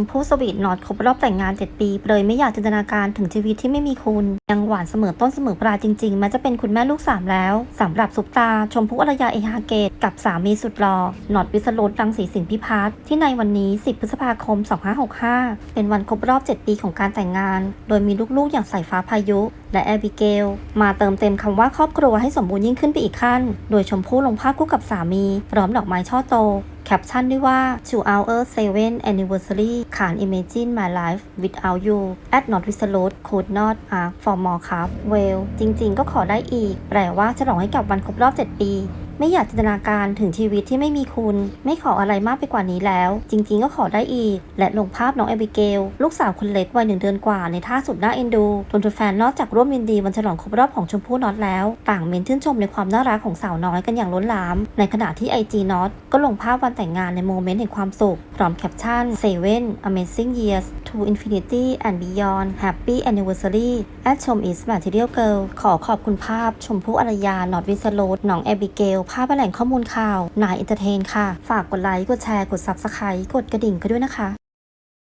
มพู่สวีทนอตครบรอบแต่งงาน 7 ปี เลยไม่อยากจินตนาการถึงชีวิตที่ไม่มีคุณ ยังหวานเสมอต้นเสมอปลายจริงๆแม้จะเป็นคุณแม่ลูกสามแล้วสำหรับซุปตา ชมพู่อรยาเอฮาเกต กับสามีสุดหล่อนอตวิสรุตรังสีสิงห์พิพัฒน์ที่ในวันนี้ 10 พฤษภาคม 2565 เป็นวันครบรอบ 7 ปีของการแต่งงาน โดยมีลูกๆอย่างสายฟ้าพายุ และแอบิเกล มาเติมเต็มคำว่าครอบครัวให้สมบูรณ์ยิ่งขึ้นไปอีกขั้น โดยชมพู่ลงภาพคู่กับสามีพร้อมดอกไม้ช่อโต แคปชั่นด้วยว่า to our seven anniversary can't imagine my life without you at not r e s l o t e could not ask for more ครับ well จริงๆ ก็ขอได้อีก แปลว่าฉลองให้กับวันครบรอบ 7 ปี ไม่อยากจินตนาการถึงชีวิตที่ไม่มีคุณ ไม่ขออะไรมากไปกว่านี้แล้ว จริง ๆ ก็ขอได้อีก และลงภาพน้องแอบิเกล ลูกสาวคนเล็กวัยหนึ่งเดือนกว่าในท่าสุดน่าเอ็นดูจนแฟนนอกจากร่วมยินดีวันฉลองครบรอบของชมพู่น็อตแล้ว ต่างเมนชื่นชมในความน่ารักของสาวน้อยกันอย่างล้นหลาม ในขณะที่ไอจีน็อตก็ลงภาพวันแต่งงานในโมเมนต์แห่งความสุขพร้อมแคปชั่น Seven Amazing Years to Infinity and Beyond Happy Anniversary at ชม is Material Girl ขอขอบคุณภาพชมพู่อารยานอตวิสโรดน้องแอบิเกลภาพและแหล่งข้อมูลข่าว นายเอนเตอร์เทนค่ะ ฝากกดไลค์ กดแชร์ กด Subscribe กดกระดิ่งกันด้วยนะคะ